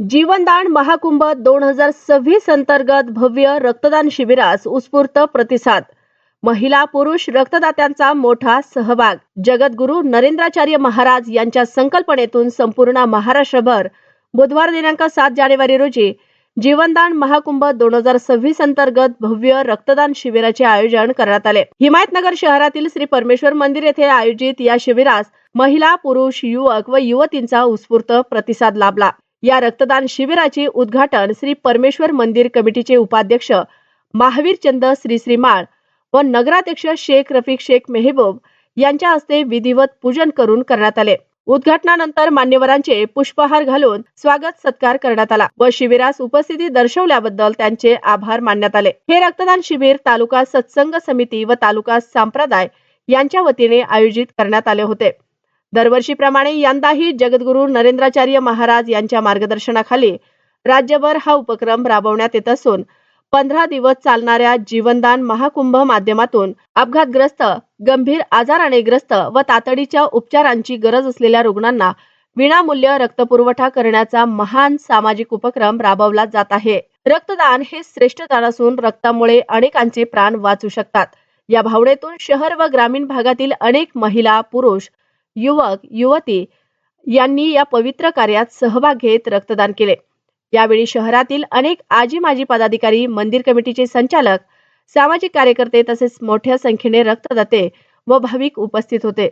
जीवनदान महाकुंभ दोन हजार सव्वीस अंतर्गत भव्य रक्तदान शिबिरास उत्स्फूर्त प्रतिसाद. महिला पुरुष रक्तदात्यांचा मोठा सहभाग. जगद्गुरु नरेंद्राचार्य महाराज यांच्या संकल्पनेतून संपूर्ण महाराष्ट्रभर बुधवार दिनांक सात जानेवारी रोजी जीवनदान महाकुंभ दोन हजार सव्वीस अंतर्गत भव्य रक्तदान शिबिराचे आयोजन करण्यात आले. हिमायतनगर शहरातील श्री परमेश्वर मंदिर येथे आयोजित या शिबिरास महिला पुरुष युवक व युवतींचा उत्स्फूर्त प्रतिसाद लाभला. या रक्तदान शिबिराचे उद्घाटन श्री परमेश्वर मंदिर कमिटीचे उपाध्यक्ष महावीर चंद श्री श्रीमाळ व नगराध्यक्ष शेख रफिक शेख मेहबूब यांच्या हस्ते विधिवत पूजन करून करण्यात आले. उद्घाटनानंतर मान्यवरांचे पुष्पहार घालून स्वागत सत्कार करण्यात आला व शिबिरास उपस्थिती दर्शवल्याबद्दल त्यांचे आभार मानण्यात आले. हे रक्तदान शिबिर तालुका सत्संग समिती व तालुका संप्रदाय यांच्या वतीने आयोजित करण्यात आले होते. दरवर्षीप्रमाणे यंदाही जगद्गुरु नरेंद्राचार्य महाराज यांच्या मार्गदर्शनाखाली राज्यभर हा उपक्रम राबवण्यात येत असून पंधरा दिवस चालणाऱ्या जीवनदान महाकुंभ माध्यमातून अपघातग्रस्त गंभीर आजाराने ग्रस्त व तातडीच्या उपचारांची गरज असलेल्या रुग्णांना विनामूल्य रक्तपुरवठा करण्याचा महान सामाजिक उपक्रम राबवला जात आहे. रक्तदान हे श्रेष्ठ दान असून रक्तामुळे अनेकांचे प्राण वाचू शकतात. या भावनेतून शहर व ग्रामीण भागातील अनेक महिला पुरुष युवक युवती यांनी या पवित्र कार्यात सहभाग घेत रक्तदान केले. यावेळी शहरातील अनेक आजी माजी पदाधिकारी मंदिर कमिटीचे संचालक सामाजिक कार्यकर्ते तसेच मोठ्या संख्येने रक्तदाते व भाविक उपस्थित होते.